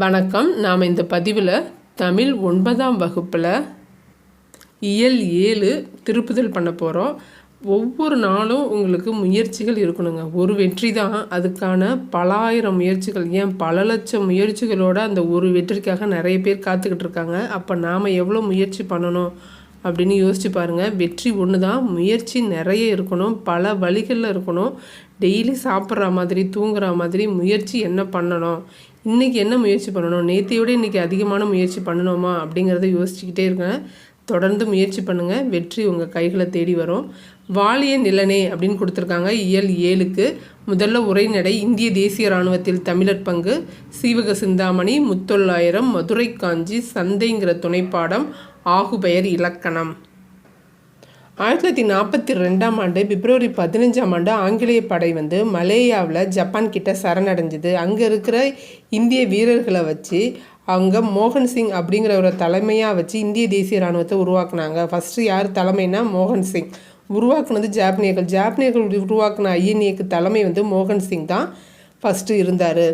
வணக்கம். நாம் இந்த பதிவில் தமிழ் ஒன்பதாம் வகுப்பில் இயல் ஏழு திருப்புதல் பண்ண போகிறோம் ஒவ்வொரு நாளும் உங்களுக்கு முயற்சிகள் இருக்கணுங்க. ஒரு வெற்றி தான். அதுக்கான பலாயிரம் முயற்சிகள் ஏன் பல லட்சம் முயற்சிகளோட அந்த ஒரு வெற்றிக்காக நிறைய பேர் காத்துக்கிட்டு இருக்காங்க. அப்போ நாம் எவ்வளோ முயற்சி பண்ணணும் அப்படின்னு யோசிச்சு பாருங்கள் வெற்றி ஒன்று தான். முயற்சி நிறைய இருக்கணும். பல வழிகளில் இருக்கணும். டெய்லி சாப்பிட்ற மாதிரி தூங்குற மாதிரி முயற்சி என்ன பண்ணணும்? இன்றைக்கி என்ன முயற்சி பண்ணணும்? நேற்றையோட இன்றைக்கி அதிகமான முயற்சி பண்ணணுமா? அப்படிங்கிறத யோசிச்சுக்கிட்டே இருக்கேன். தொடர்ந்து முயற்சி பண்ணுங்கள் வெற்றி உங்கள் கைகளை தேடி வரும். வாலிய நிலனே அப்படின்னு கொடுத்துருக்காங்க. இயல் ஏழுக்கு. முதல்ல உரைநடை இந்திய தேசிய இராணுவத்தில் தமிழர் பங்கு. சீவக சிந்தாமணி முத்தொள்ளாயிரம் மதுரை காஞ்சி சந்தைங்கிற துணைப்பாடம் ஆகுபெயர் இலக்கணம். ஆயிரத்தி தொள்ளாயிரத்தி நாற்பத்தி ரெண்டாம் ஆண்டு பிப்ரவரி பதினஞ்சாம் ஆண்டு ஆங்கிலேய படை வந்து மலேயாவில் ஜப்பான் கிட்ட சரணடைஞ்சது. அங்கே இருக்கிற இந்திய வீரர்களை வச்சு அவங்க மோகன் சிங் அப்படிங்கிறவரை தலைமையாக வச்சு இந்திய தேசிய இராணுவத்தை உருவாக்குனாங்க. ஃபஸ்ட்டு யார் தலைமைனா மோகன் சிங். உருவாக்குனது ஜாப்பனியர்கள். ஜாப்பனியர்கள் உருவாக்குன ஐஎன்ஏக்கு தலைமை வந்து மோகன் சிங் தான் ஃபஸ்ட்டு இருந்தார்.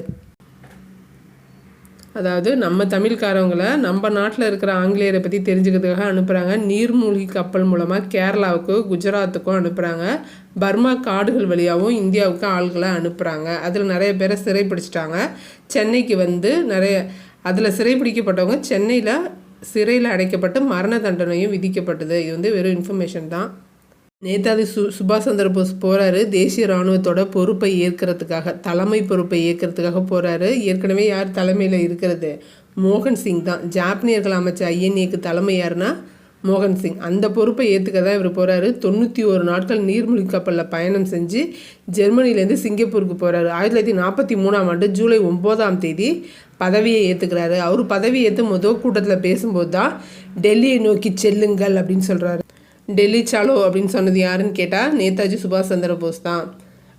அதாவது நம்ம தமிழ்காரவங்களை நம்ம நாட்டில் இருக்கிற ஆங்கிலேயரை பற்றி தெரிஞ்சுக்கிறதுக்காக அனுப்புகிறாங்க நீர்மூழ்கி கப்பல் மூலமாக கேரளாவுக்கு குஜராத்துக்கும் அனுப்புகிறாங்க பர்மா காடுகள் வழியாகவும் இந்தியாவுக்கு ஆள்களை அனுப்புகிறாங்க அதில் நிறைய பேரை சிறைப்பிடிச்சிட்டாங்க. சென்னைக்கு வந்து நிறைய அதில் சிறைப்பிடிக்கப்பட்டவங்க சென்னையில் சிறையில் அடைக்கப்பட்டு மரண தண்டனையும் விதிக்கப்பட்டது. இது வந்து வெறும் இன்ஃபர்மேஷன் தான். நேதாஜி சு சுபாஷ் சந்திர போஸ் போகிறாரு தேசிய இராணுவத்தோட பொறுப்பை ஏற்கிறதுக்காக தலைமை பொறுப்பை ஏற்கிறதுக்காக போகிறாரு ஏற்கனவே யார் தலைமையில் இருக்கிறது? மோகன் சிங் தான். ஜாப்பனியர்கள் அமைச்ச ஐஎன்ஏக்கு தலைமை யாருன்னா? மோகன் சிங். அந்த பொறுப்பை ஏற்றுக்க தான் இவர் போகிறாரு தொண்ணூற்றி ஒரு நாட்கள் நீர்மூழ்கி கப்பலில் பயணம் செஞ்சு ஜெர்மனிலேருந்து சிங்கப்பூருக்கு போகிறாரு ஆயிரத்தி தொள்ளாயிரத்தி நாற்பத்தி மூணாம் ஆண்டு ஜூலை ஒம்போதாம் தேதி பதவியை ஏற்றுக்கிறாரு அவர் பதவி ஏற்றும் முதல் கூட்டத்தில் பேசும்போது தான் டெல்லியை நோக்கி செல்லுங்கள் அப்படின்னு சொல்கிறாரு டெல்லி சாலோ அப்படின்னு சொன்னது யாருன்னு கேட்டால் நேதாஜி சுபாஷ் சந்திர போஸ் தான்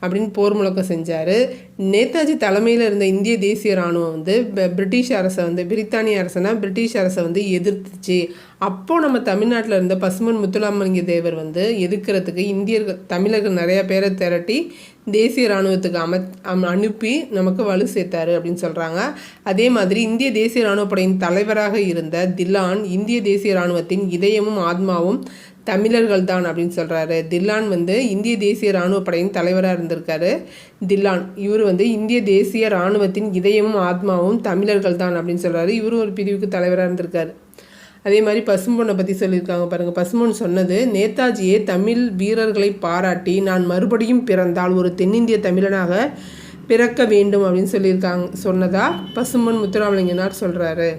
அப்படின்னு போர் முழக்கம் செஞ்சார். நேதாஜி தலைமையில் இருந்த இந்திய தேசிய இராணுவம் வந்து பிரிட்டிஷ் அரசை வந்து பிரித்தானிய அரசனா பிரிட்டிஷ் அரசை வந்து எதிர்த்துச்சு. அப்போது நம்ம தமிழ்நாட்டில் இருந்த பசுமன் முத்துலாமலிங்க தேவர் வந்து எதிர்க்கிறதுக்கு இந்தியர்கள் தமிழர்கள் நிறையா பேரை திரட்டி தேசிய இராணுவத்துக்கு அம அனுப்பி நமக்கு வலு சேர்த்தாரு அப்படின்னு சொல்கிறாங்க அதே மாதிரி இந்திய தேசிய இராணுவப்படையின் தலைவராக இருந்த தில்லான் இந்திய தேசிய இராணுவத்தின் இதயமும் ஆத்மாவும் தமிழர்கள் தான் அப்படின்னு சொல்கிறாரு தில்லான் வந்து இந்திய தேசிய இராணுவ படையின் தலைவராக இருந்திருக்காரு. தில்லான் இவர் வந்து இந்திய தேசிய இராணுவத்தின் இதயமும் ஆத்மாவும் தமிழர்கள் தான் அப்படின்னு சொல்கிறாரு இவரும் ஒரு பிரிவுக்கு தலைவராக இருந்திருக்காரு. அதே மாதிரி பசும்பொன்னை பற்றி சொல்லியிருக்காங்க பாருங்கள் பசும்பொன் சொன்னது நேதாஜியே தமிழ் வீரர்களை பாராட்டி நான் மறுபடியும் பிறந்தால் ஒரு தென்னிந்திய தமிழனாக பிறக்க வேண்டும் அப்படின்னு சொல்லியிருக்காங்க சொன்னதா பசும்பொன் முத்துராமலிங்கனார் சொல்கிறாரு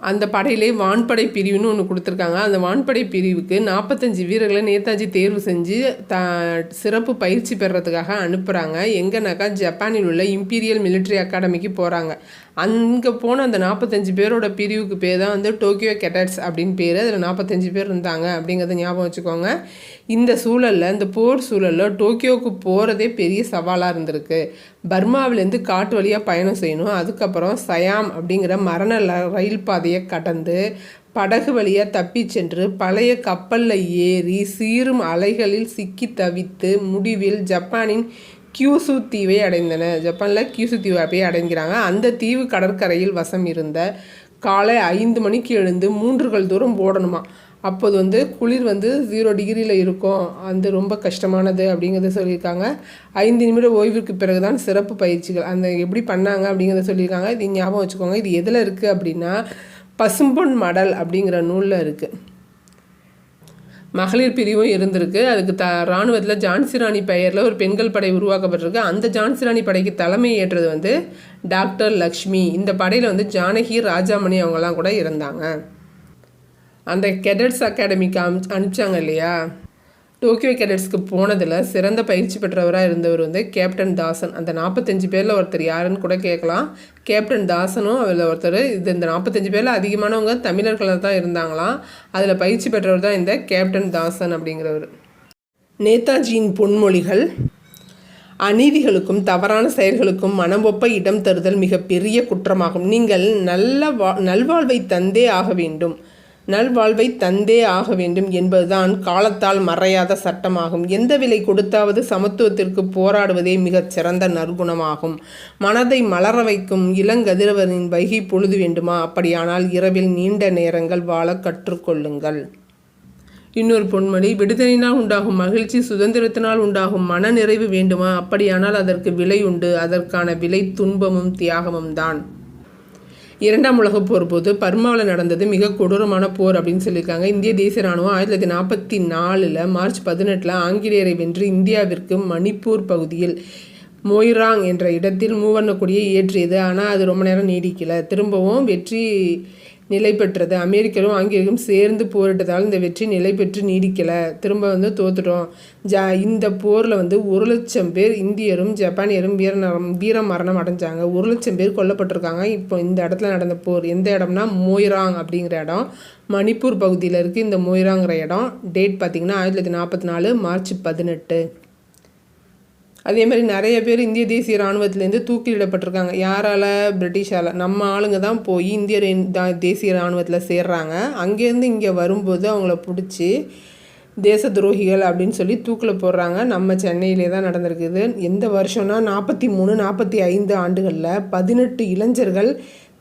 அந்த படையிலே வான்படை பிரிவுன்னு ஒன்று கொடுத்துருக்காங்க. அந்த வான்படை பிரிவுக்கு நாற்பத்தஞ்சு வீரர்களை நேதாஜி தேர்வு செஞ்சு த சிறப்பு பயிற்சி பெறுறதுக்காக அனுப்புகிறாங்க எங்கேனாக்கா ஜப்பானில் உள்ள இம்பீரியல் மிலிட்ரி அகாடமிக்கு போகிறாங்க அங்கே போன அந்த நாற்பத்தஞ்சு பேரோட பிரிவுக்கு பேர் தான் வந்து டோக்கியோ கெட்டட்ஸ் அப்படின்னு பேர். அதில் நாற்பத்தஞ்சு பேர் இருந்தாங்க அப்படிங்கிறத ஞாபகம் வச்சுக்கோங்க. இந்த சூழலில் இந்த போர் சூழலில் டோக்கியோவுக்கு போகிறதே பெரிய சவாலாக இருந்திருக்கு. பர்மாவிலேருந்து காட்டு வழியாக பயணம் செய்யணும். அதுக்கப்புறம் சயாம் அப்படிங்கிற மரண ரயில் பாதையை கடந்து படகு வழியாக தப்பி சென்று பழைய கப்பலில் ஏறி சீரும் அலைகளில் சிக்கி தவித்து முடிவில் ஜப்பானின் கியூசு தீவை அடைந்தன. ஜப்பானில் கியூசு தீவை அப்படியே அடைங்கிறாங்க அந்த தீவு கடற்கரையில் வசம் இருந்த காலை ஐந்து மணிக்கு எழுந்து மூன்றுகள் தூரம் ஓடணுமா? அப்போது வந்து குளிர் வந்து ஜீரோ டிகிரியில் இருக்கும். அது ரொம்ப கஷ்டமானது அப்படிங்கிறத சொல்லியிருக்காங்க. ஐந்து நிமிட ஓய்விற்கு பிறகு தான் சிறப்பு பயிற்சிகள். அந்த எப்படி பண்ணாங்க அப்படிங்கிறத சொல்லியிருக்காங்க. இது ஞாபகம் வச்சுக்கோங்க. இது எதில் இருக்குது அப்படின்னா பசும்பொன் மடல் அப்படிங்கிற நூலில் இருக்குது மகளிர் பிரிவும் இருந்திருக்கு. அதுக்கு த இராணுவத்தில் ஜான்சி ராணி பெயரில் ஒரு பெண்கள் படை உருவாக்கப்பட்டிருக்கு. அந்த ஜான்சி ராணி படைக்கு தலைமை ஏற்றது வந்து டாக்டர் லக்ஷ்மி. இந்த படையில் வந்து ஜானகி ராஜாமணி அவங்கெல்லாம் கூட இருந்தாங்க. அந்த கெடட்ஸ் அகாடமிக்கு அனுப்பிச்சாங்க இல்லையா? டோக்கியோ கேடட்ஸ்க்கு போனதில் சிறந்த பயிற்சி பெற்றவராக இருந்தவர் வந்து கேப்டன் தாசன். அந்த நாற்பத்தஞ்சு பேரில் ஒருத்தர் யாருன்னு கூட கேட்கலாம். கேப்டன் தாசனும் அதில் ஒருத்தர். இது இந்த நாற்பத்தஞ்சு பேரில் அதிகமானவங்க தமிழர்களாக தான் இருந்தாங்களாம். அதில் பயிற்சி பெற்றவர் தான் இந்த கேப்டன் தாசன் அப்படிங்கிறவர். நேதாஜியின் பொன்மொழிகள் அநீதிகளுக்கும் தவறான செயல்களுக்கும் மனமொப்ப இடம் தருதல் மிகப்பெரிய குற்றமாகும். நீங்கள் நல்ல வா நல்வாழ்வை தந்தே ஆக வேண்டும். நல்வாழ்வை தந்தே ஆக வேண்டும் என்பதுதான் காலத்தால் மறையாத சட்டமாகும். எந்த விலை கொடுத்தாவது சமத்துவத்திற்கு போராடுவதே மிகச் சிறந்த நற்குணமாகும். மனதை மலர வைக்கும் இளங்கதிரவரின் வைகை பொழுது வேண்டுமா? அப்படியானால் இரவில் நீண்ட நேரங்கள் வாழ கற்றுக்கொள்ளுங்கள். இன்னொரு பொன்மொழி விடுதலினால் உண்டாகும் மகிழ்ச்சி சுதந்திரத்தினால் உண்டாகும் மன நிறைவு வேண்டுமா? அப்படியானால் அதற்கு விலை உண்டு. அதற்கான விலை துன்பமும் தியாகமும் தான் இரண்டாம் உலகப் போர் போது பர்மாவில் நடந்தது மிக கொடூரமான போர் அப்படின்னு சொல்லியிருக்காங்க. இந்திய தேசிய ராணுவம் ஆயிரத்தி தொள்ளாயிரத்தி நாற்பத்தி நாலில் மார்ச் பதினெட்டில் ஆங்கிலேயரை வென்று இந்தியாவிற்கு மணிப்பூர் பகுதியில் மொய்ராங் என்ற இடத்தில் மூவர்ண கொடியை ஏற்றியது. ஆனால் அது ரொம்ப நேரம் நீடிக்கல. திரும்பவும் வெற்றி நிலை பெற்றது. அமெரிக்கரும் ஆங்கிலேயரும் சேர்ந்து போரிட்டதால் இந்த வெற்றி நிலை பெற்று நீடிக்கலை. திரும்ப வந்து தோத்துட்டோம். ஜா இந்த போரில் வந்து ஒரு லட்சம் பேர் இந்தியரும் ஜப்பானியரும் வீர வீர மரணம் அடைஞ்சாங்க. ஒரு லட்சம் பேர் கொல்லப்பட்டிருக்காங்க. இப்போ இந்த இடத்துல நடந்த போர் எந்த இடம்னா மொய்ராங் அப்படிங்கிற இடம். மணிப்பூர் பகுதியில் இருக்குது இந்த மோய்ராங்கிற இடம். டேட் பார்த்திங்கன்னா ஆயிரத்தி தொள்ளாயிரத்தி நாற்பத்தி நாலு மார்ச் பதினெட்டு. அதே மாதிரி நிறைய பேர் இந்திய தேசிய இராணுவத்திலேருந்து தூக்கிலிடப்பட்டிருக்காங்க. யாரால்? பிரிட்டிஷால். நம்ம ஆளுங்க தான் போய் இந்திய தேசிய இராணுவத்தில் சேர்றாங்க. அங்கேருந்து இங்கே வரும்போது அவங்கள பிடிச்சி தேச துரோகிகள் அப்படின்னு சொல்லி தூக்கில் போடுறாங்க. நம்ம சென்னையிலே தான் நடந்திருக்குது. எந்த வருஷம்னா நாற்பத்தி மூணு நாற்பத்தி ஐந்து ஆண்டுகளில் பதினெட்டு இளைஞர்கள்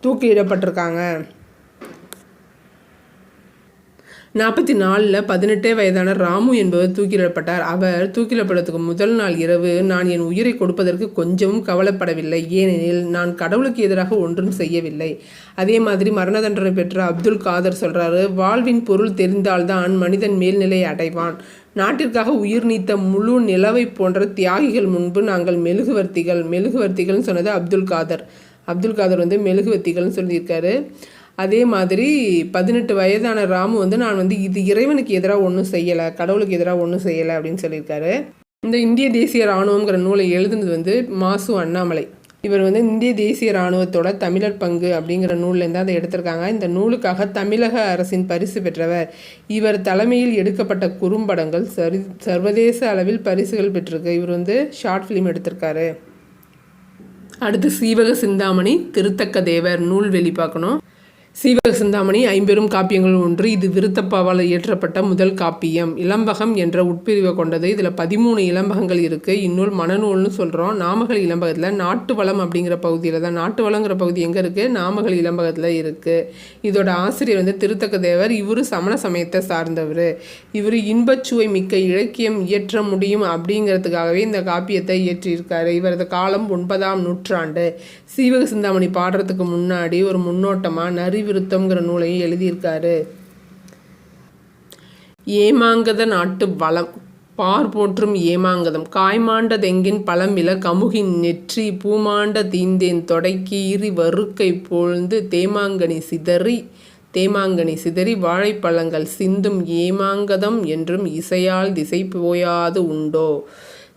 தூக்கிலிடப்பட்டிருக்காங்க. நாற்பத்தி நாலில் பதினெட்டே வயதான ராமு என்பவர் தூக்கிலிடப்பட்டார். அவர் தூக்கிலப்படத்துக்கு முதல் நாள் இரவு நான் என் உயிரை கொடுப்பதற்கு கொஞ்சமும் கவலைப்படவில்லை. ஏனெனில் நான் கடவுளுக்கு எதிராக ஒன்றும் செய்யவில்லை. அதே மாதிரி மரண தண்டனை பெற்ற அப்துல் காதர் சொல்கிறாரு வாழ்வின் பொருள் தெரிந்தால்தான் மனிதன் மேல்நிலை அடைவான். நாட்டிற்காக உயிர் நீத்த முழு நிலவை போன்ற தியாகிகள் முன்பு நாங்கள் மெழுகுவர்த்திகள் மெழுகுவர்த்திகள்னு சொன்னது அப்துல் காதர். அப்துல் காதர் வந்து மெழுகுவர்த்திகள்னு சொல்லியிருக்காரு. அதே மாதிரி பதினெட்டு வயதான ராமு வந்து நான் வந்து இது இறைவனுக்கு எதிராக ஒன்றும் செய்யலை கடவுளுக்கு எதிராக ஒன்றும் செய்யலை அப்படின்னு சொல்லியிருக்காரு. இந்த இந்திய தேசிய இராணுவங்கிற நூலை எழுதுனது வந்து மாசு அண்ணாமலை. இவர் வந்து இந்திய தேசிய இராணுவத்தோட தமிழர் பங்கு அப்படிங்கிற நூல்லேருந்து அதை எடுத்திருக்காங்க. இந்த நூலுக்காக தமிழக அரசின் பரிசு பெற்றவர். இவர் தலைமையில் எடுக்கப்பட்ட குறும்படங்கள் சரி சர்வதேச அளவில் பரிசுகள் பெற்றிருக்கு. இவர் வந்து ஷார்ட் ஃபிலிம் எடுத்திருக்காரு. அடுத்து சீவக சிந்தாமணி திருத்தக்க தேவர் நூல் வெளி பார்க்கணும். சீவக சிந்தாமணி ஐம்பெரும் காப்பியங்கள் ஒன்று. இது விருத்தப்பாவால் இயற்றப்பட்ட முதல் காப்பியம். இளம்பகம் என்ற உட்பிரிவை கொண்டது. இதில் பதிமூணு இளம்பகங்கள் இருக்குது இந்நூல் மனநூல்னு சொல்கிறோம் நாமகள் இளம்பகத்தில் நாட்டு வளம் அப்படிங்கிற பகுதியில் தான் நாட்டு வளங்கிற பகுதி எங்கே இருக்குது நாமகள் இளம்பகத்தில் இருக்குது இதோட ஆசிரியர் வந்து திருத்தக்க தேவர் இவர் சமண சமயத்தை சார்ந்தவர். இவர் இன்பச்சுவை மிக்க இலக்கியம் இயற்ற முடியும் அப்படிங்கிறதுக்காகவே இந்த காப்பியத்தை இயற்றியிருக்காரு. இவரது காலம் ஒன்பதாம் நூற்றாண்டு. சீவக சிந்தாமணி பாடுறதுக்கு முன்னாடி ஒரு முன்னோட்டமாக நரி விருத்தம்ங்கிற நூலையும் எழுதியிருக்காரு. ஏமாங்கத நாட்டு வளம். பார் போற்றும் ஏமாங்கதம். காய்மாண்டதெங்கின் பழமில கமுகின் நெற்றி பூமாண்ட தீந்தேன் தொடக்கீறி வறுக்கை போழ்ந்து தேமாங்கனி சிதறி தேமாங்கனி சிதறி வாழைப்பழங்கள் சிந்தும் ஏமாங்கதம் என்றும் இசையால் திசை போயாது உண்டோ?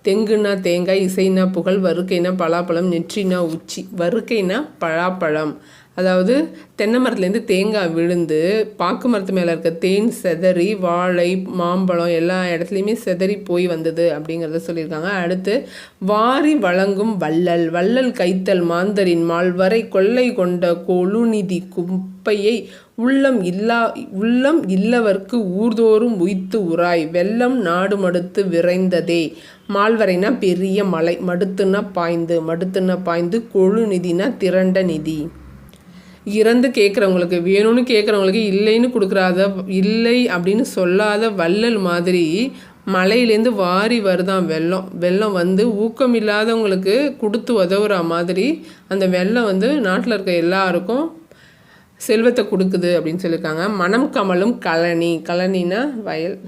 தெங்குனா தேங்காய் இசைனா புகழ் வறுக்கைனா பலாப்பழம் நெற்றினா உச்சி. வறுக்கைனா பலாப்பழம். அதாவது தென்னை மரத்துலேருந்து தேங்காய் விழுந்து பாக்கு மரத்து மேலே இருக்க தேன் செதறி வாழை மாம்பழம் எல்லா இடத்துலையுமே செதறி போய் வந்தது அப்படிங்கிறத சொல்லியிருக்காங்க. அடுத்து வாரி வழங்கும் வள்ளல். வள்ளல் கைத்தல் மாந்தரின் மால்வரை கொள்ளை கொண்ட கொழுநிதி குப்பையை உள்ளம் இல்லா உள்ளம் இல்லவர்க்கு ஊர்தோறும் உய்த்து உராய் வெள்ளம் நாடு மடுத்து விரைந்ததே. மால்வரைனா பெரிய மலை மடுத்துனா பாய்ந்து மடுத்துனா பாய்ந்து கொழு நிதினா திரண்ட நிதி. இறந்து கேட்குறவங்களுக்கு வேணும்னு கேட்குறவங்களுக்கு இல்லைன்னு கொடுக்குறாத இல்லை அப்படின்னு சொல்லாத வள்ளல் மாதிரி மலையிலேருந்து வாரி வருதான் வெள்ளம். வெள்ளம் வந்து ஊக்கம் இல்லாதவங்களுக்கு கொடுத்து உதவுற மாதிரி அந்த வெள்ளம் வந்து நாட்டில் இருக்க எல்லாருக்கும் செல்வத்தை கொடுக்குது அப்படின்னு சொல்லியிருக்காங்க. மனம் கமலும் கழனி. கழனினா வயல்.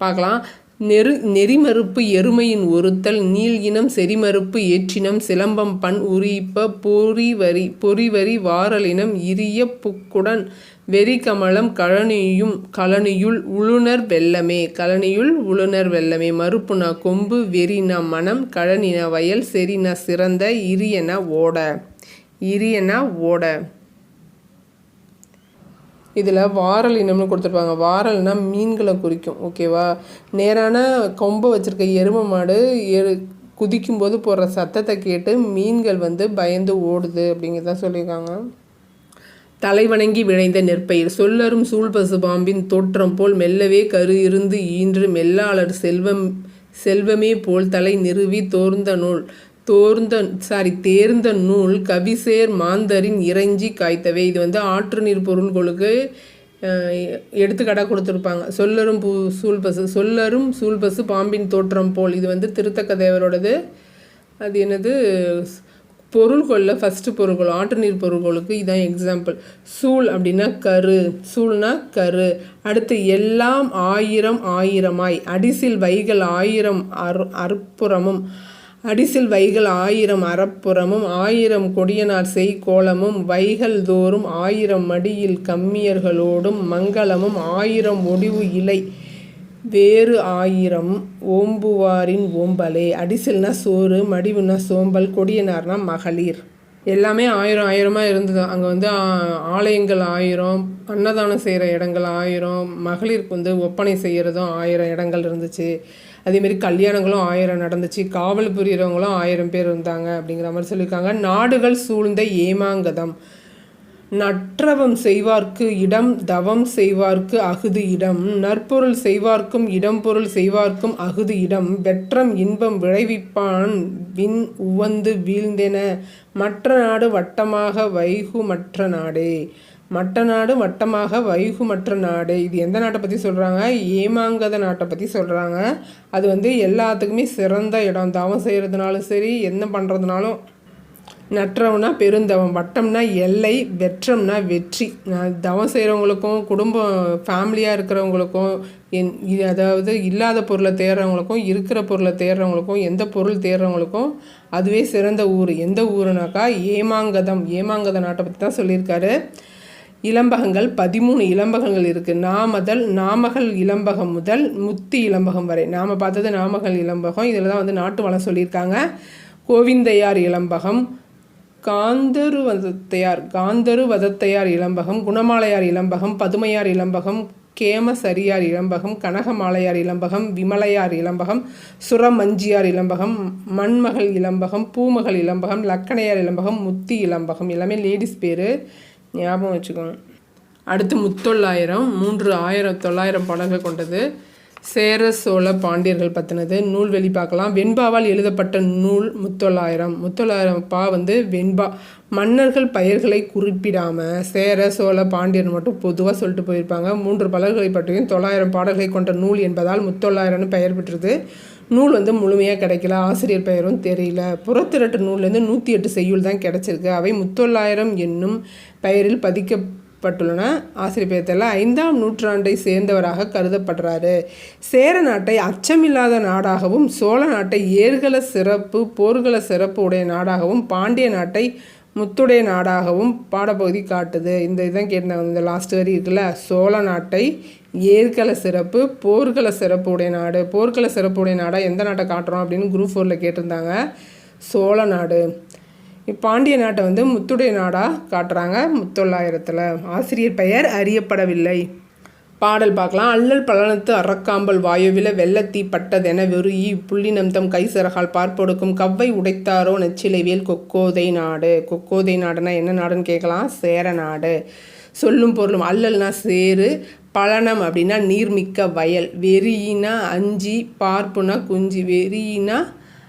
பார்க்கலாம். நெரு நெறிமறுப்பு எருமையின் ஒருத்தல் நீள் இனம் செறிமறுப்பு ஏற்றினம் சிலம்பம் பண் உரிப்ப பொறிவரி பொறிவரி வாரலினம் இரிய புக்குடன் வெறி கமலம் கழனியும் கழனியுள் உளுணர் வெள்ளமே கழனியுள் உளுணர் வெள்ளமே மறுப்புனா கொம்பு வெறினா மனம் கழனின வயல் செறினா சிறந்த இரியன ஓட. இரியன ஓட. இதில் வாரல் இனம்னு கொடுத்துருப்பாங்க. வாரல்னா மீன்களை குறிக்கும் ஓகேவா நேரான கொம்பை வச்சுருக்க எருமை மாடு எரு குதிக்கும்போது போடுற சத்தத்தை கேட்டு மீன்கள் வந்து பயந்து ஓடுது அப்படிங்கிறத சொல்லியிருக்காங்க. தலைவணங்கி விளைந்த நெற்பயிர் சொல்லரும் சூழ்பசு பாம்பின் தோற்றம் போல் மெல்லவே கரு இருந்து ஈன்று மெல்லாளர் செல்வம் செல்வமே போல் தலை நிறுவி தோர்ந்த நூல். தோர்ந்த சாரி தேர்ந்த நூல் கவிசேர் மாந்தரின் இறைஞ்சி காய்த்தவை. இது வந்து ஆற்று நீர் பொருள்களுக்கு எடுத்துக்காட்டாக கொடுத்துருப்பாங்க. சொல்லரும் பூ சூழ்பசு சொல்லரும் சூழ்பசு பாம்பின் தோற்றம் போல். இது வந்து திருத்தக்க தேவரோடது அது என்னது? பொருள்களில் ஃபஸ்ட்டு பொருள்கள் ஆற்று நீர் பொருள்களுக்கு இதான் எக்ஸாம்பிள் சூள் அப்படின்னா கரு. சூழ்னா கரு. அடுத்து எல்லாம் ஆயிரம் ஆயிரமாய். அடிசில் வைகள் ஆயிரம் அற் அற்புறமும். அடிசில் வைகள் ஆயிரம் அறப்புறமும் ஆயிரம் கொடியனார் செய் கோலமும் வைகள் தோறும் ஆயிரம் மடியில் கம்மியர்களோடும் மங்களமும் ஆயிரம் ஒடிவு இலை வேறு ஆயிரம் ஓம்புவாரின் ஓம்பலே. அடிசில்னா சோறு மடிவுனா சோம்பல் கொடியனார்னா மகளிர். எல்லாமே ஆயிரம் ஆயிரமாக இருந்தது. அங்கே வந்து ஆலயங்கள் ஆயிரம் அன்னதானம் செய்கிற இடங்கள் ஆயிரம் மகளிருக்கு வந்து ஒப்பனை செய்கிறதும் ஆயிரம் இடங்கள் இருந்துச்சு. அதேமாரி கல்யாணங்களும் ஆயிரம் நடந்துச்சு. காவல் புரிகிறவங்களும் ஆயிரம் பேர் இருந்தாங்க அப்படிங்கிற மாதிரி சொல்லியிருக்காங்க. நாடுகள் சூழ்ந்த ஏமாங்கதம். நற்றவம் செய்வார்க்கு இடம் தவம் செய்வார்க்கு அகுது இடம். நற்பொருள் செய்வார்க்கும் இடம் பொருள் செய்வார்க்கும் அகுது இடம். வெற்றம் இன்பம் விளைவிப்பான் விண் உவந்து வீழ்ந்தென. மற்ற நாடு வட்டமாக வைகு மற்ற நாடே. மற்ற நாடு வட்டமாக வைகு மற்ற நாடு. இது எந்த நாட்டை பற்றி சொல்கிறாங்க ஏமாங்கத நாட்டை பற்றி சொல்கிறாங்க அது வந்து எல்லாத்துக்குமே சிறந்த இடம். தவம் செய்கிறதுனாலும் சரி என்ன பண்ணுறதுனாலும் நற்றவனா பெருந்தவம் வட்டம்னா எல்லை வெற்றம்னா வெற்றி. தவம் செய்கிறவங்களுக்கும் குடும்பம் ஃபேமிலியாக இருக்கிறவங்களுக்கும் என் அதாவது இல்லாத பொருளை தேடுறவங்களுக்கும் இருக்கிற பொருளை தேடுறவங்களுக்கும் எந்த பொருள் தேடுறவங்களுக்கும் அதுவே சிறந்த ஊர். எந்த ஊருனாக்கா ஏமாங்கதம். ஏமாங்கத நாட்டை பற்றி தான் சொல்லியிருக்காரு. இளம்பகங்கள் பதிமூணு இளம்பகங்கள் இருக்குது நாமதல் நாமகள் இளம்பகம் முதல் முத்தி இளம்பகம் வரை. நாம் பார்த்தது நாமகள் இளம்பகம். இதில் தான் வந்து நாட்டு வளம் சொல்லியிருக்காங்க. கோவிந்தையார் இளம்பகம் காந்தரு வதத்தையார் காந்தரு வதத்தையார் இளம்பகம் குணமாலையார் இளம்பகம் பதுமையார் இளம்பகம் கேமசரியார் இளம்பகம் கனகமாலையார் இளம்பகம் விமலையார் இளம்பகம் சுரமஞ்சியார் இளம்பகம் மண்மகள் இளம்பகம் பூமகள் இளம்பகம் லக்கணையார் இளம்பகம் முத்தி இளம்பகம். எல்லாமே லேடிஸ் பேர். ஞாபகம் வச்சுக்கோங்க. அடுத்து முத்தொள்ளாயிரம் மூன்று ஆயிரம் தொள்ளாயிரம் பாடல்கள் கொண்டது. சேர சோழ பாண்டியர்கள் பற்றினது நூல்வெளி பார்க்கலாம். வெண்பாவால் எழுதப்பட்ட நூல் முத்தொள்ளாயிரம். முத்தொள்ளாயிரம் பா வந்து வெண்பா. மன்னர்கள் பெயர்களை குறிப்பிடாமல் சேர சோழ பாண்டியர் மட்டும் பொதுவாக சொல்லிட்டு போயிருப்பாங்க. மூன்று பலர்களை பற்றியும் தொள்ளாயிரம் பாடல்களை கொண்ட நூல் என்பதால் முத்தொள்ளாயிரம்னு பெயர் பெற்றது. நூல் வந்து முழுமையாக கிடைக்கல. ஆசிரியர் பெயரும் தெரியல. புறத்திரட்டு நூல்லேருந்து நூற்றி எட்டு செய்யுள் தான் கிடச்சிருக்கு. அவை முத்தொள்ளாயிரம் என்னும் பெயரில் பதிக்க பட்டுள்ளன ஆசிரியர் ஐந்தாம் நூற்றாண்டை சேர்ந்தவராக கருதப்படுறாரு. சேர நாட்டை அச்சமில்லாத நாடாகவும் சோழ நாட்டை ஏர்கள சிறப்பு போர்கள சிறப்பு உடைய நாடாகவும் பாண்டிய நாட்டை முத்துடைய நாடாகவும் பாடப்பகுதி காட்டுது. இந்த இதான் கேட்டிருந்தாங்க. இந்த லாஸ்ட் வரி இருக்குல்ல? சோழ நாட்டை ஏர்கள சிறப்பு போர்கள சிறப்பு உடைய நாடு. போர்கள சிறப்பு உடைய நாடாக எந்த நாட்டை காட்டுறோம் அப்படின்னு குரூப் ஃபோரில் கேட்டிருந்தாங்க. சோழ நாடு. இப்பாண்டிய நாட்டை வந்து முத்துடைய நாடாக காட்டுறாங்க. முத்தொள்ளாயிரத்தில் ஆசிரியர் பெயர் அறியப்படவில்லை. பாடல் பார்க்கலாம். அல்லல் பலனத்து அறக்காம்பல் வாயுவில வெள்ளத்தீ பட்டதென வெறுயி புள்ளினம்தம் கைசரகால் பார்ப்பொடுக்கும் கவ்வை உடைத்தாரோ நச்சிலைவேல் கொக்கோதை நாடு. கொக்கோதை நாடுனா என்ன நாடுன்னு கேட்கலாம். சேர நாடு. சொல்லும் பொருளும் அல்லல்னா சேரு பலனம் அப்படின்னா நீர்மிக்க வயல். வெறியினா அஞ்சி பார்ப்புனா குஞ்சி. வெறியினா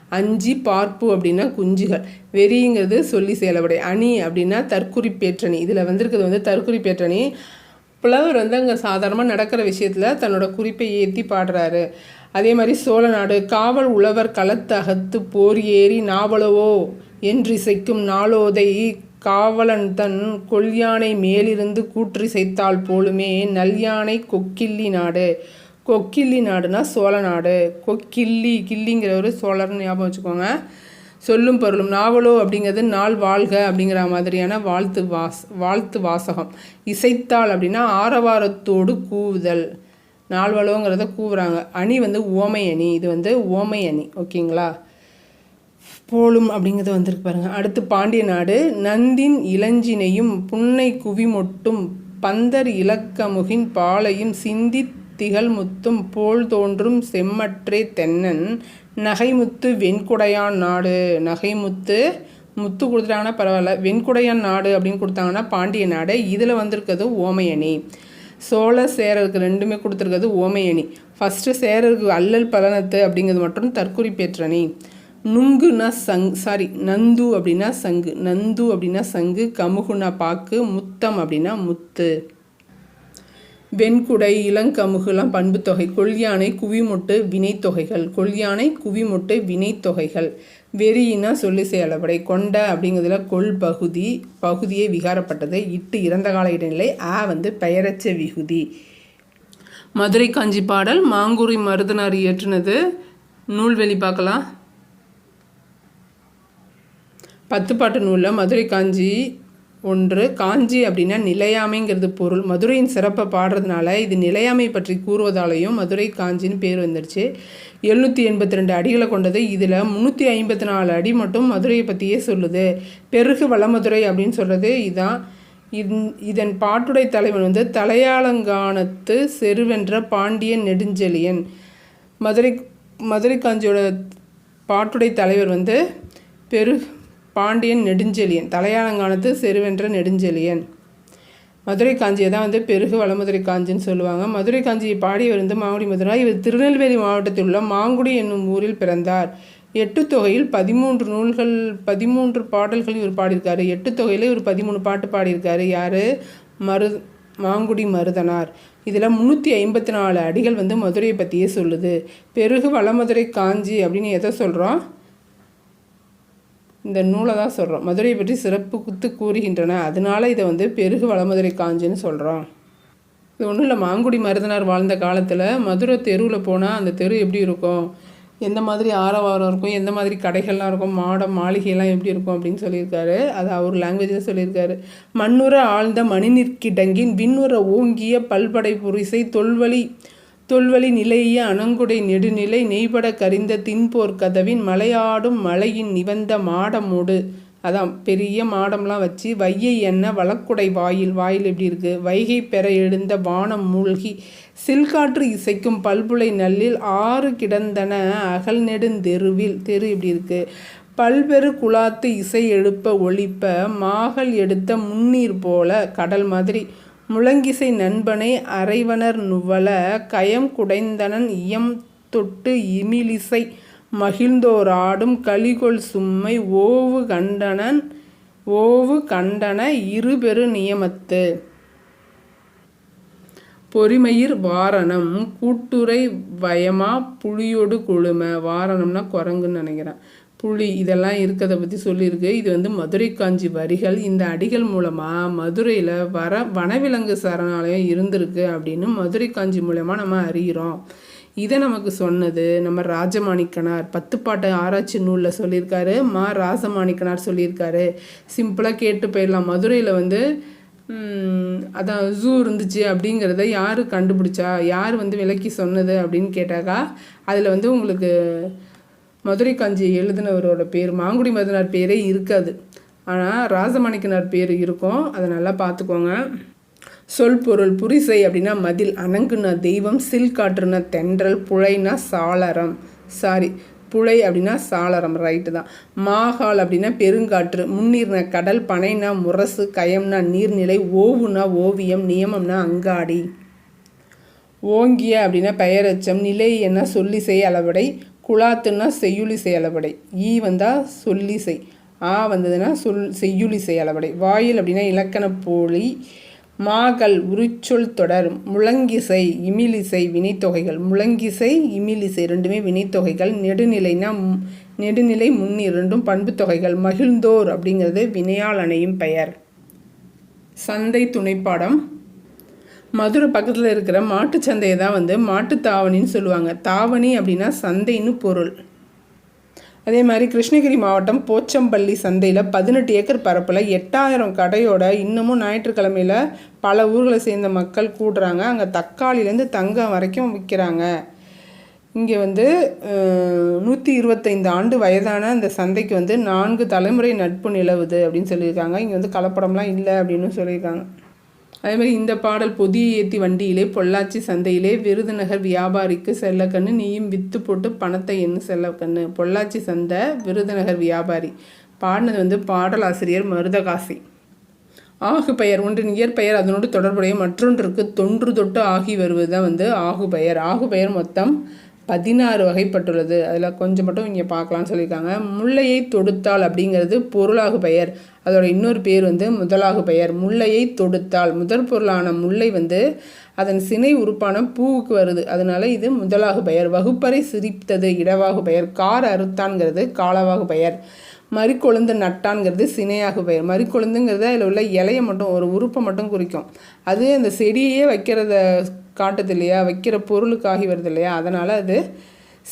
அஞ்சு பார்ப்பு அப்படின்னா குஞ்சுகள். வெறிங்கிறது சொல்லி செயலப்படை அணி அப்படின்னா தற்குறிப்பேற்றணி. இதில் வந்திருக்கிறது வந்து தற்குறிப்பேற்றணி. புலவர் வந்து அங்கே சாதாரணமாக நடக்கிற விஷயத்தில் தன்னோட குறிப்பை ஏற்றி பாடுறாரு. அதே மாதிரி சோழ நாடு காவல் உழவர் களத்தகத்து போர் ஏறி நாவலவோ என்றிசைக்கும் நாளோதை காவலன் தன் கொல்யானை மேலிருந்து கூற்றிசைத்தால் போலுமே நல்யானை கொக்கில்லி நாடு. கொக்கில்லி நாடுனா சோழ நாடு. கொக்கில்லி கில்லிங்கிற ஒரு சோழர்னு ஞாபகம் வச்சுக்கோங்க. சொல்லும் பொருளும் நாவலோ அப்படிங்கிறது நாள் வாழ்க அப்படிங்கிற மாதிரியான வாழ்த்து வாஸ் வாழ்த்து வாசகம். இசைத்தாள் அப்படின்னா ஆரவாரத்தோடு கூவுதல். நால்வளோங்கிறத கூவுறாங்க. அணி வந்து ஓமை அணி. இது வந்து ஓமை அணி. ஓகேங்களா? போலும் அப்படிங்கிறது வந்திருக்கு பாருங்கள் அடுத்து பாண்டிய நாடு. நந்தின் இளஞ்சினையும் புன்னை குவிமொட்டும் பந்தர் இலக்கமுகின் பாலையும் சிந்தி திகழ் முத்தும் போல் தோன்றும் செம்மற்றே தென்னன். நகைமுத்து வெண்குடையான் நாடு. நகைமுத்து முத்து கொடுத்துட்டாங்கன்னா பரவாயில்ல. வெண்குடையான் நாடு அப்படின்னு கொடுத்தாங்கன்னா பாண்டிய நாடு. இதில் வந்திருக்கிறது ஓமையணி. சோழ சேரருக்கு ரெண்டுமே கொடுத்துருக்கிறது ஓமையணி. ஃபஸ்ட்டு சேரருக்கு அல்லல் பலனத்து அப்படிங்கிறது மட்டும் தற்குறிப்பேற்றணி நுங்குனா சங் சாரி நந்து அப்படின்னா சங்கு. நந்து அப்படின்னா சங்கு கமுகுனா பாக்கு முத்தம் அப்படின்னா முத்து. வெண்குடை இளங்கமுகுலாம் பண்புத்தொகை கொல்யானை குவிமுட்டு வினைத்தொகைகள். கொல்யானை குவிமுட்டு வினைத்தொகைகள். வெறியினா சொல்லி செயலப்படை கொண்ட அப்படிங்கிறதுல கொள் பகுதி பகுதியை விகாரப்பட்டது. இட்டு இறந்த கால இடைநிலை ஆ வந்து பெயரச்ச விகுதி. மதுரை காஞ்சி பாடல் மாங்குறி மருதனார் இயற்றுனது. நூல்வெளி பார்க்கலாம். பத்து பாட்டு நூலில் மதுரை காஞ்சி ஒன்று காஞ்சி அப்படின்னா நிலையாமைங்கிறது பொருள். மதுரையின் சிறப்பை பாடுறதுனால இது நிலையாமை பற்றி கூறுவதாலையும் மதுரை காஞ்சின்னு பேர் வந்துடுச்சு எழுநூற்றி எண்பத்தி ரெண்டு அடிகளை கொண்டது இதில் முந்நூற்றி ஐம்பத்தி நாலு அடி மட்டும் மதுரையை பற்றியே சொல்லுது. பெருகு வளமதுரை அப்படின்னு சொல்கிறது இதுதான் இதன் பாட்டுடை தலைவன் வந்து தலையாளங்கானத்து செருவென்ற பாண்டியன் நெடுஞ்செழியன். மதுரை மதுரை காஞ்சியோட பாட்டுடை தலைவர் வந்து பெரு பாண்டியன் நெடுஞ்செழியன் தலையாளங்கானத்து செருவென்ற நெடுஞ்செழியன். மதுரை காஞ்சியை தான் வந்து பெருகு வளமதுரை காஞ்சின்னு சொல்லுவாங்க. மதுரை காஞ்சியை பாடியவர் வந்து மாங்குடி மதுரா இவர் திருநெல்வேலி மாவட்டத்தில் உள்ள மாங்குடி என்னும் ஊரில் பிறந்தார். எட்டு தொகையில் பதிமூன்று நூல்கள் பதிமூன்று பாடல்கள் இவர் பாடியிருக்காரு. எட்டு தொகையில் இவர் பதிமூணு பாட்டு பாடியிருக்காரு. யார்? மரு மாங்குடி மருதனார். இதில் முந்நூற்றி ஐம்பத்தி நாலு அடிகள் வந்து மதுரையை பற்றியே சொல்லுது. பெருகு வளமதுரை காஞ்சி அப்படின்னு எதை சொல்கிறோம் இந்த நூலை தான் சொல்கிறோம் மதுரையை பற்றி சிறப்பு குத்து கூறுகின்றன. அதனால இதை வந்து பெருகு வளமதுரை காஞ்சின்னு சொல்கிறோம் இது ஒன்றும் இல்லை மாங்குடி மருதனார் வாழ்ந்த காலத்தில் மதுரை தெருவில் போனால் அந்த தெரு எப்படி இருக்கும்? எந்த மாதிரி ஆரவாரம் இருக்கும்? எந்த மாதிரி கடைகள்லாம் இருக்கும்? மாடம் மாளிகையெல்லாம் எப்படி இருக்கும் அப்படின்னு சொல்லியிருக்காரு. அது அவர் லாங்குவேஜில் சொல்லியிருக்காரு. மண்ணுற ஆழ்ந்த மணிநிற்கிடங்கின் விண்ணுற ஓங்கிய பல்படை புரிசை தொல்வழி தொல்வழி நிலைய அணங்குடை நெடுநிலை நெய்பட கரிந்த தின்போர் கதவின் மலையாடும் மலையின் நிவந்த மாடமோடு. அதான் பெரிய மாடம்லாம் வச்சு வையை எண்ணெய் வழக்குடை வாயில் வாயில் எப்படி இருக்குது வைகை பெற எழுந்த வானம் மூழ்கி சில்காற்று இசைக்கும் பல்புலை நல்லில் ஆறு கிடந்தன அகல் நெடுந்தெருவில் தெரு இப்படி இருக்குது பல்வேறு குலாத்து இசை எழுப்ப ஒழிப்ப மாகல் எடுத்த முன்னீர் போல கடல் மாதிரி முழங்கிசை நண்பனை அறைவனர் நுவல கயம் குடைந்தனன் இயம் தொட்டு இமிலிசை மகிழ்ந்தோராடும் கலிகொள் சும்மை ஓவு கண்டனன் ஓவு கண்டன இருபெரு நியமத்து. பொறிமயிர் வாரணம் கூட்டுரை வயமா புளியோடு கொழும. வாரணம்னா குரங்குன்னு நினைக்கிறேன். புளி இதெல்லாம் இருக்கிறத பற்றி சொல்லியிருக்கு. இது வந்து மதுரை காஞ்சி வரிகள். இந்த அடிகள் மூலமாக மதுரையில் வர வனவிலங்கு சரணாலயம் இருந்திருக்கு அப்படின்னு மதுரை காஞ்சி மூலமாக நம்ம அறிகிறோம் இதை நமக்கு சொன்னது நம்ம ராஜமாணிக்கனார். பத்துப்பாட்டு ஆராய்ச்சி நூலில் சொல்லியிருக்காரு. மா ராசமாணிக்கனார் சொல்லியிருக்காரு. சிம்பிளாக கேட்டு போயிடலாம். மதுரையில் வந்து அதான் ஜூ இருந்துச்சு அப்படிங்கிறத யார் கண்டுபிடிச்சா? யார் வந்து விலக்கி சொன்னது அப்படின்னு கேட்டாக்கா அதில் வந்து உங்களுக்கு மதுரை காஞ்சி எழுதினவரோட பேர் மாங்குடி மதுனார் பேரே இருக்காது. ஆனால் ராசமாணிக்கனார் பேர் இருக்கும். அதை நல்லா பார்த்துக்கோங்க. சொல் பொருள் புரிசை அப்படின்னா மதில் அணங்குன தெய்வம் சில் காற்றுன தென்றல் புழைனா சாளரம். சாரி புழை அப்படின்னா சாளரம் ரைட்டு தான். மாகால் அப்படின்னா பெருங்காற்று முன்னீர்னா கடல் பனைனா முரசு கயம்னா நீர்நிலை ஓவுனா ஓவியம் நியமம்னா அங்காடி. ஓங்கிய அப்படின்னா பெயரச்சம் நிலை என்ன சொல்லிசை அளவடை குழாத்துன்னா செய்யுளிசை அளவடை ஈ வந்தால் சொல்லிசை ஆ வந்ததுன்னா சொல் செய்யுளிசை அளவடை வாயில் அப்படின்னா இலக்கண போலி மாகல் உரிச்சொல் தொடர் முழங்கிசை இமிலிசை வினைத்தொகைகள். முழங்கிசை இமிலிசை ரெண்டுமே வினைத்தொகைகள். நெடுநிலைனா நெடுநிலை முன்னீர் ரெண்டும் பண்புத்தொகைகள். மகிழ்ந்தோர் அப்படிங்கிறது வினையால் அணையும் பெயர். சந்தை துணைப்பாடம். மதுரை பக்கத்தில் இருக்கிற மாட்டு சந்தையை தான் வந்து மாட்டு தாவணின்னு சொல்லுவாங்க. தாவணி அப்படின்னா சந்தைன்னு பொருள். அதே மாதிரி கிருஷ்ணகிரி மாவட்டம் போச்சம்பள்ளி சந்தையில் பதினெட்டு ஏக்கர் பரப்பில் எட்டாயிரம் கடையோட இன்னமும் ஞாயிற்றுக்கிழமையில் பல ஊர்களை சேர்ந்த மக்கள் கூடுறாங்க. அங்கே தக்காளிலேருந்து தங்கம் வரைக்கும் விற்கிறாங்க இங்கே வந்து நூற்றி இருபத்தைந்து ஆண்டு வயதான அந்த சந்தைக்கு வந்து நான்கு தலைமுறை நட்பு நிலவுது அப்படின்னு சொல்லியிருக்காங்க. இங்கே வந்து கலப்படம்லாம் இல்லை அப்படின்னு சொல்லியிருக்காங்க. அதே மாதிரி இந்த பாடல் பொதியை ஏற்றி வண்டியிலே பொள்ளாச்சி சந்தையிலே விருதுநகர் வியாபாரிக்கு செல்லக்கண்ணு நீயும் விற்று போட்டு பணத்தை என்ன செல்லக்கண்ணு பொள்ளாச்சி சந்தை விருதுநகர் வியாபாரி. பாடினது வந்து பாடலாசிரியர் மருதகாசி. ஆகு பெயர் ஒன்றின் இயற்பெயர் அதனோடு தொடர்புடைய மற்றொன்றுக்கு தொன்று தொட்டு ஆகி வருவது தான் வந்து ஆகு பெயர் ஆகு பெயர் மொத்தம் பதினாறு வகைப்பட்டுள்ளது. அதில் கொஞ்சம் மட்டும் இங்கே பார்க்கலாம்னு சொல்லியிருக்காங்க. முல்லையை தொடுத்தாள் அப்படிங்கிறது பொருளாகு பெயர். அதோட இன்னொரு பேர் வந்து முதலாகு பெயர். முல்லையை தொடுத்தால். முதற் பொருளான முல்லை வந்து அதன் சினை உறுப்பான பூவுக்கு வருது. அதனால இது முதலாகு பெயர். வகுப்பறை சிரித்தது இடவாகு பெயர். கார் அறுத்தான்கிறது காலவாகு பெயர். மறிக்கொழுந்து நட்டான்கிறது சினையாகு பெயர். மறிக்கொழுந்துங்கிறது அதில் உள்ள இலையை மட்டும் ஒரு உறுப்பை மட்டும் குறிக்கும். அது அந்த செடியே வைக்கிறத காட்டுது இல்லையா வைக்கிற பொருளுக்காகி வருது இல்லையா அதனால் அது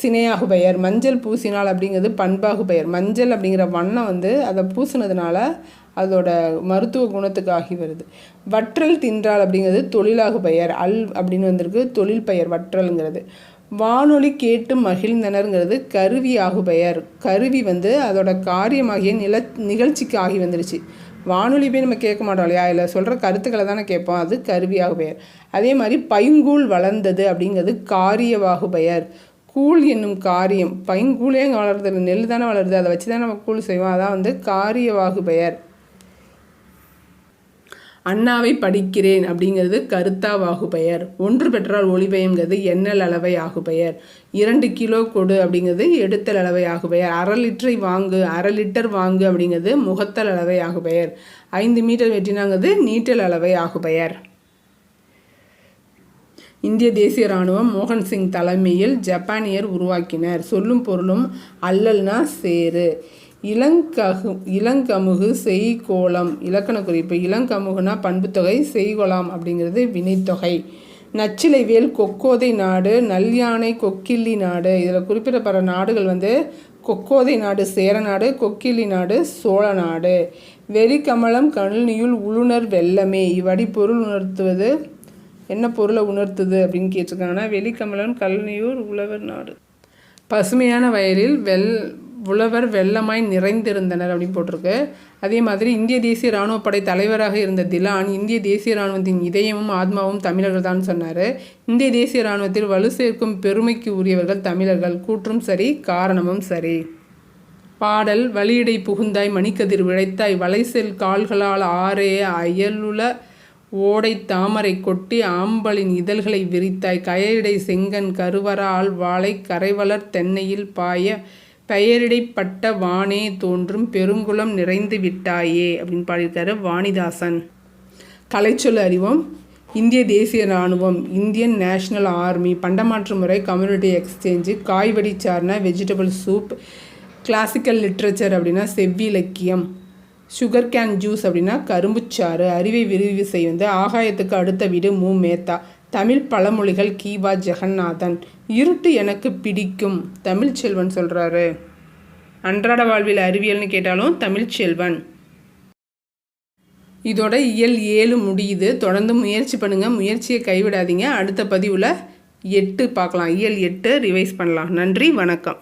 சினையாகு பெயர். மஞ்சள் பூசினால் அப்படிங்கிறது பண்பாகு பெயர். மஞ்சள் அப்படிங்கிற வண்ணம் வந்து அதை பூசினதுனால அதோட மருத்துவ குணத்துக்கு ஆகி வருது. வற்றல் தின்றால் அப்படிங்கிறது தொழிலாகு பெயர். அல் அப்படின்னு வந்திருக்கு. தொழில் பெயர் வற்றல்ங்கிறது. வானொலி கேட்டு மகிழ்ந்தனருங்கிறது கருவி ஆகு பெயர். கருவி வந்து அதோட காரியமாகிய நில நிகழ்ச்சிக்கு ஆகி வந்துருச்சு. வானொலி போய் நம்ம கேட்க மாட்டோம் இல்லையா? இல்லை சொல்கிற கருத்துக்களை தானே கேட்போம். அது கருவியாக பெயர். அதே மாதிரி பைங்கூழ் வளர்ந்தது அப்படிங்கிறது காரியவாகு பெயர். கூழ் என்னும் காரியம். பைங்கூழே அங்கே வளருது நெல் தானே வளருது. அதை வச்சு தான் நம்ம கூழ் செய்வோம். அதான் வந்து காரியவாகு பெயர். அண்ணாவை படிக்கிறேன் அப்படிங்கிறது கருத்தாவாகு பெயர் ஒன்று பெற்றால் ஒளிபயங்கிறது எண்ணல் அளவை ஆகு பெயர் இரண்டு கிலோ கொடு அப்படிங்கிறது எடுத்தல் அளவை ஆகு பெயர் அரை லிட்டரை வாங்கு அரை லிட்டர் வாங்கு அப்படிங்கிறது முகத்தல் அளவை ஆகு பெயர் ஐந்து மீட்டர் வெட்டினாங்கிறது நீட்டல் அளவை ஆகு பெயர் இந்திய தேசிய இராணுவம் மோகன் சிங் தலைமையில் ஜப்பானியர் உருவாக்கினர். சொல்லும் பொருளும் அல்லல்னா சேரு இளங்ககு இளங்கமுகு செய்கோளம். இலக்கண குறிப்பு இளங்கமுகுனா பண்புத்தொகை செய்கோளம் அப்படிங்கிறது வினைத்தொகை. நச்சிலைவேல் கொக்கோதை நாடு நல்யானை கொக்கிள்ளி நாடு. இதில் குறிப்பிடப்படுற நாடுகள் வந்து கொக்கோதை நாடு சேரநாடு கொக்கிலி நாடு சோழ நாடு. வெறிக்கமலம் கணினியுள் உளுணர் வெள்ளமே இவ்வடி பொருள் உணர்த்துவது என்ன பொருளை உணர்த்துது அப்படின்னு கேட்டிருக்காங்கன்னா வெளிக்கமலம் கல்னியூர் உழவர் நாடு. பசுமையான வயலில் வெள் உழவர் வெள்ளமாய் நிறைந்திருந்தனர் அப்படின்னு போட்டிருக்கு. அதே மாதிரி இந்திய தேசிய இராணுவ படை தலைவராக இருந்த திலான் இந்திய தேசிய இராணுவத்தின் இதயமும் ஆத்மாவும் தமிழர்கள் தான் சொன்னார். இந்திய தேசிய இராணுவத்தில் வலு சேர்க்கும் பெருமைக்கு உரியவர்கள் தமிழர்கள். கூற்றும் சரி காரணமும் சரி. பாடல் வழியிடை புகுந்தாய் மணிக்கதிர் விழைத்தாய் வலைசெல் கால்களால் ஆரே அயலுல ஓடை தாமரை கொட்டி ஆம்பலின் இதழ்களை விரித்தாய் கயரிடை செங்கன் கருவரால் வாழை கரைவளர் தென்னையில் பாய பெயரிடைப்பட்ட வானே தோன்றும் பெருங்குளம் நிறைந்து விட்டாயே அப்படின்னு பாடியிருக்காரு வாணிதாசன். கலைச்சொல் அறிவோம் இந்திய தேசிய இராணுவம் இந்தியன் நேஷ்னல் ஆர்மி பண்டமாற்று முறை கம்யூனிட்டி எக்ஸ்சேஞ்சு காய்வடி சார்ன வெஜிடபிள் சூப் கிளாசிக்கல் லிட்ரேச்சர் அப்படின்னா செவ்வி இலக்கியம் சுகர் கேன் ஜூஸ் அப்படின்னா கரும்புச்சாறு அறிவை விரிவு செய்வது ஆகாயத்துக்கு அடுத்த வீடு மூ. மேத்தா. தமிழ் பழமொழிகள் கீவா ஜெகநாதன். இருட்டு எனக்கு பிடிக்கும். தமிழ் செல்வன் சொல்கிறாரு அன்றாட வாழ்வில் அறிவியல்னு கேட்டாலும் தமிழ் செல்வன். இதோட இயல் ஏழு முடியுது. தொடர்ந்து முயற்சி பண்ணுங்கள் முயற்சியை கைவிடாதீங்க. அடுத்த பதிவில் எட்டு பார்க்கலாம். இயல் எட்டு ரிவைஸ் பண்ணலாம். நன்றி. வணக்கம்.